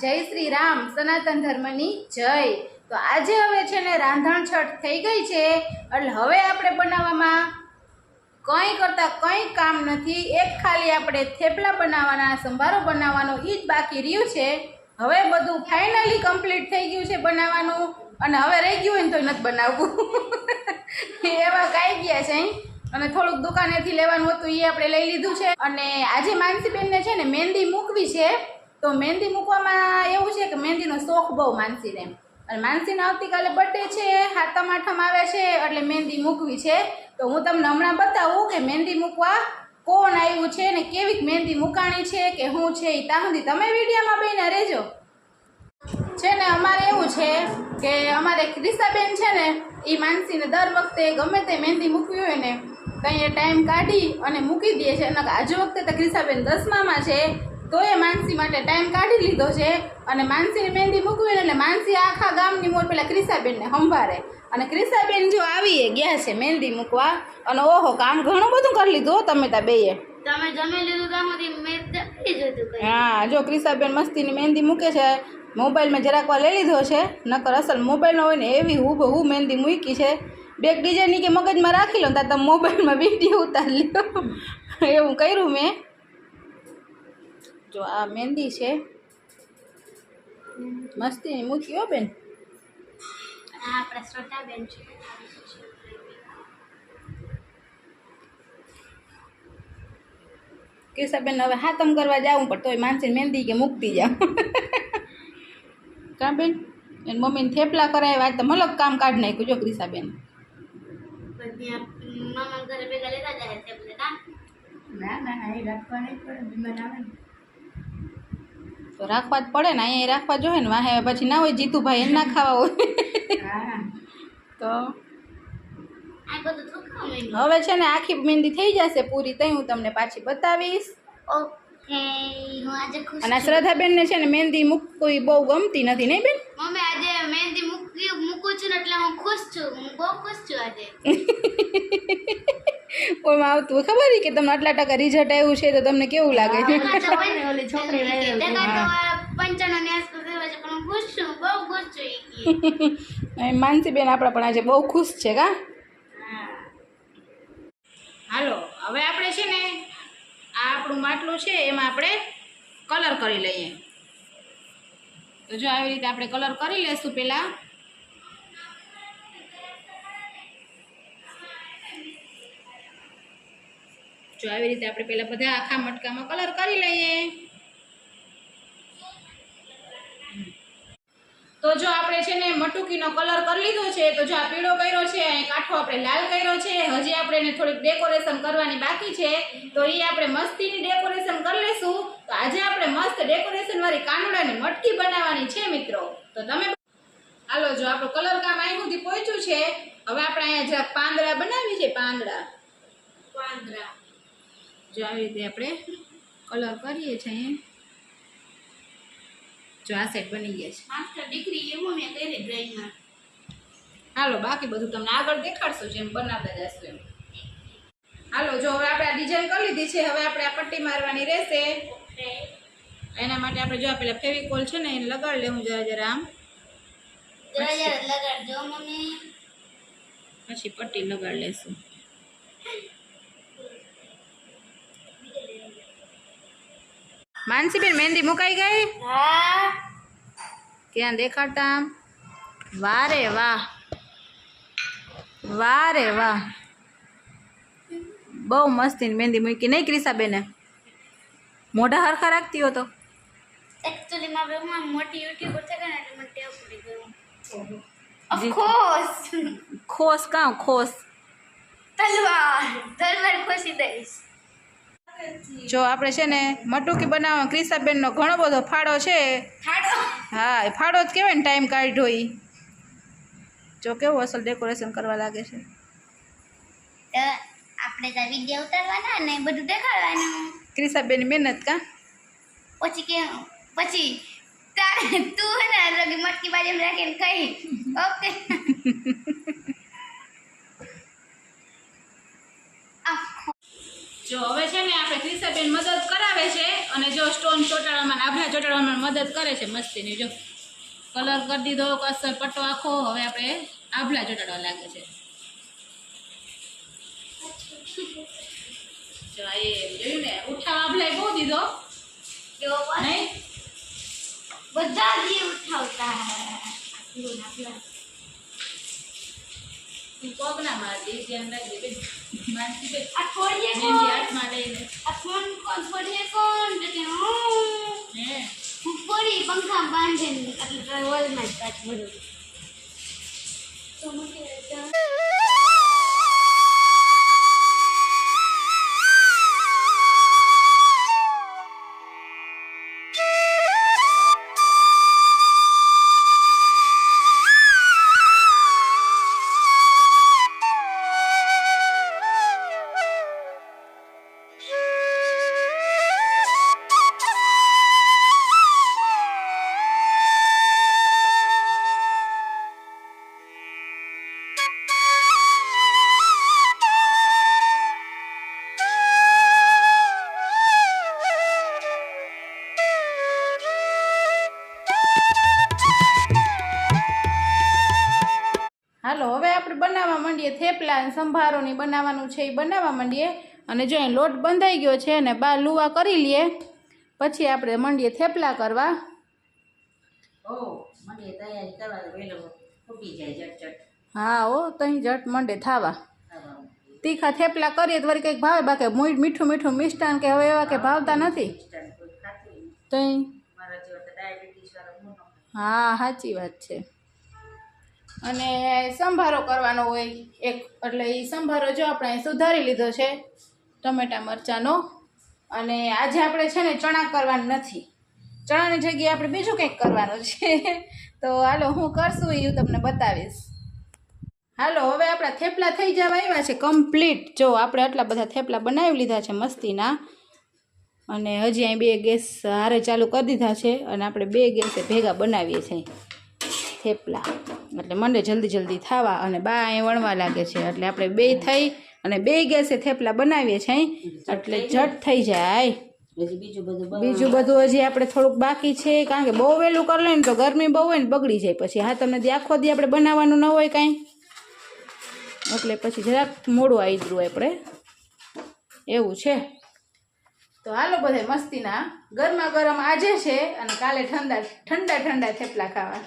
જય શ્રી રામ, સનાતન ધર્મની જય. તો આજે હવે છે ને રાંધણ છઠ થઈ ગઈ છે, એટલે હવે આપણે બનાવવામાં કંઈ કરતાં કંઈ કામ નથી, એક ખાલી આપણે થેપલા બનાવવાના, સંભારો બનાવવાનો એ જ બાકી રહ્યું છે. હવે બધું ફાઇનલી કમ્પ્લીટ થઈ ગયું છે બનાવવાનું, અને હવે રહી ગયું હોય ને તો નથી બનાવવું. એવા કાંઈ ગયા છે અને થોડુંક દુકાનેથી લેવાનું હતું એ આપણે લઈ લીધું છે. અને આજે માનસીબેનને છે ને મહેંદી મૂકવી છે. તો મહેંદી મૂકવામાં એવું છે કે મહેંદીનો શોખ બહુ માનસીને અને માનસીનો આવતીકાલે બર્થડે છે, હાથમ આઠમ આવે છે, એટલે મહેંદી મૂકવી છે. તો હું તમને હમણાં બતાવું કે મહેંદી મૂકવા કોણ આવ્યું છે ને કેવી મહેંદી મૂકાણી છે કે શું છે એ ત્યાં તમે વિડીયોમાં બેને રહેજો. છે ને અમારે એવું છે કે અમારે ક્રિષાબેન છે ને, એ માનસીને દર વખતે ગમે તે મહેંદી મૂકવી હોય ને કંઈ ટાઈમ કાઢી અને મૂકી દે છે. અને આજુ વખતે તો ક્રિષાબેન દસમામાં છે. તો એ માનસી માટે ટાઈમ કાઢી લીધો છે અને માનસીને મહેંદી મૂકવી એટલે માનસી આખા ગામની મોર પેલા ક્રિસાબેનને સંભાળે. અને ક્રિસાબેન જો આવીએ ગયા છે મહેંદી મૂકવા અને ઓહો કામ ઘણું બધું કરી લીધું તમે ત્યાં બેયે તમે જમી લીધું હા જો ક્રિસાબેન મસ્તીની મહેંદી મૂકે છે મોબાઈલમાં જરાક વાર લઈ લીધો છે નકર અસલ મોબાઈલનો હોય ને એવી હું હું મહેંદી મૂકી છે. બેગ ડિઝાઇનની કે મગજમાં રાખી લો ત્યાં તમે મોબાઈલમાં વીડિયો ઉતારી લ્યો. એવું કર્યું મેં. જો આ મહેંદી છે. મસ્તીની મૂકી હો બેન. આ આપણા શ્રદ્ધાબેન છે. કેશાબેન હવે હાથમ કરવા જાવું પણ તોય માનસીને મહેંદી કે મૂકતી જાવ કા બેન? એને મમ્મીને થેપલા કરાવ્યા આજ તો મલક કામ કાઢ નાખ્યું જો બધે. ના ના ના ના એ રાખવા નહીં પડે બીમાર આવે ને. તો રાખવા જ પડે ને અહીંયા રાખવા જોઈએ ને વાહે પછી ના હોય જીતુભાઈ એમ ના ખાવા હોય. તો હવે છે ને આખી મહેંદી થઈ જશે પૂરી તઈ હું તમને પાછી બતાવીશ. અને શ્રદ્ધાબેન ને છે ને મહેંદી મૂકવી બહુ ગમતી નથી નહીં બેન? મમ્મી આજે મહેંદી મૂકી મૂકું છું એટલે હું ખુશ છું હું બહુ ખુશ છું આજે. ઓમાં આવતું ખબર કે તમને આટલા ટકા રિઝલ્ટ આવ્યું છે તો તમને કેવું લાગે? છે માનસીબેન આપણા પણ આજે બહુ ખુશ છે કા? હાલો હવે આપણે છે ને આ આપણું માટલું છે એમાં આપણે કલર કરી લઈએ. તો જો આવી રીતે આપણે કલર કરી લઈશું પહેલાં. જો આવી રીતે આપણે પહેલાં બધા આખા મટકામાં કલર કરી લઈએ. તો જો આપણે છે ને મટુકીનો કલર કરી લીધો છે, તો જો આ પીળો કર્યો છે અહીં કાંઠો આપણે લાલ કર્યો છે, હજી આપણે એને થોડીક ડેકોરેશન કરવાની બાકી છે, તો એ આપણે મસ્તીની ડેકોરેશન કરી લઈશું તો આજે આપણે મસ્ત ડેકોરેશન વાળી કાનુડાની મટકી બનાવવાની છે મિત્રો. તો તમે હાલો, જો આપણો કલર કામ અહીં સુધી પહોંચ્યું છે, હવે આપણે અહીંયા જરાક પાંદડા બનાવી છે પાંદડા. પાંદડા. જો આવી રીતે આપણે કલર કરીએ છીએ. જો આ સેટ બની ગયા છે. માસ્ટર ડિગ્રી એવું મેં કરી ડ્રોઈંગમાં હાલો બાકી બધું તમને આગળ દેખાડશું જેમ બનાવતા જશે એમ. હાલો જો હવે આપણે આ ડિઝાઇન કરી લીધી છે હવે આપણે આ પટ્ટી મારવાની રહેશે. એના માટે આપણે જો પેલા ફેવિકોલ છે ને એને લગાડી લેવું જરા જરા આમ. જરા જરા લગાડજો મમ્મી. પછી પટ્ટી લગાડી લેશું. માનસીબેન મહેંદી મુકાઈ ગઈ હા ક્યાં દેખાડતા આમ વાહ રે વાહ વાહ રે વાહ બહુ મસ્તી મહેંદી મૂકી નહીં ક્રિસાબેને મોઢા હરખા રાખતી હતો એકચ્યુઅલી મારે હું મોટી યુટ્યુબર છે ને એટલે મને ટેવ પડી ગયું જી. ઓફકોર્સ ખોસ કાં ખોસ તલવાર તલવાર ખોસી દઈશ જો આપણે છે ને મટુકી બનાવવા ક્રિસાબેનનો ઘણો બધો ફાળો છે. હા ફાળો જ કહેવાય ને ટાઈમ કાઢ્યો એ જો કેવું અસલ ડેકોરેશન કરવા લાગે છે. આપણે તો વીડિયો ઉતારવાના ને બધું દેખાડવાનું. ક્રિષાબેનની મહેનત કા? પછી કે પછી તારે તું ને મટકી બાજુ રાખીને કહી ઓકે. જો હવે છે ને આપણે ક્રિસાબેન મદદ કરાવે છે અને જો સ્ટોન ચોટાડવામાં ને આભલા ચોટાડવામાં મદદ કરે છે મસ્તીની જો કલર કરી દીધો કસર પટ્ટો આખો હવે આપણે આભલા ચોટાડવા લાગે છે. જો આ એ જોયું ને ઉઠાવ આભલાય બહુ દીધો. નહીં? બધા જ ઉઠાવતા આટલું ને આટલું. તું પગ ના મારતી ધ્યાન રાખજે. બેન માનસી આ મહેંદી કોણ? હાથમાં લઈને. આ ફોન કોણ? છોડીએ કોણ? કે હું હે. હું પડી પંખા બાંધીને એટલે હોલમાં જ કાચ માંડીએ થેપલા અને સંભારોની બનાવવાનું છે એ બનાવવા માંડીએ. અને જો અહીં લોટ બંધાઈ ગયો છે અને બા લુવા કરી લઈએ પછી આપણે માંડીએ થેપલા કરવા. હા ઓ તહીં જટ મંડે થાવા. તીખા થેપલા કરીએ તો વળી કંઈક ભાવે બાકી મીઠું મીઠું મિષ્ટાન કે હવે એવા કે ભાવતા નથી. તો. હા સાચી વાત છે. અને સંભારો કરવાનો હોય એક, એટલે એ સંભારો જો આપણે સુધારી લીધો છે, ટમેટા મરચાંનો, અને આજે આપણે છે ને ચણા કરવાનું નથી. ચણાની જગ્યાએ આપણે બીજું કંઈક કરવાનું છે. તો હાલો, હું કરશું એ હું તમને બતાવીશ. હાલો, હવે આપણા થેપલા થઈ જવા આવ્યા છે કમ્પ્લીટ. જો, આપણે આટલા બધા થેપલા બનાવી લીધા છે મસ્તીના. અને હજી અહીં બે ગેસ હારે ચાલુ કરી દીધા છે અને આપણે બે ગેસે ભેગા બનાવીએ છીએ થેપલા. એટલે મંડે જલ્દી જલ્દી થવા અને બા અહીં વણવા લાગે છે. એટલે આપણે બે થઈ અને બે ગેસે થેપલા બનાવીએ છીએ એટલે ઝટ થઈ જાય. બીજું બધું હજી આપણે થોડુંક બાકી છે કારણ કે બહુ વહેલું કરી લઈએ ને તો ગરમી બહુ હોય ને બગડી જાય. પછી હા તમને આખો દી આપણે બનાવવાનું ન હોય કાંઈ. એટલે પછી જરાક મોડું આવી ગયું આપણે. એવું છે. તો હાલો બધા મસ્તીના. ગરમા ગરમ આજે છે અને કાલે ઠંડા ઠંડા ઠંડા થેપલા ખાવા.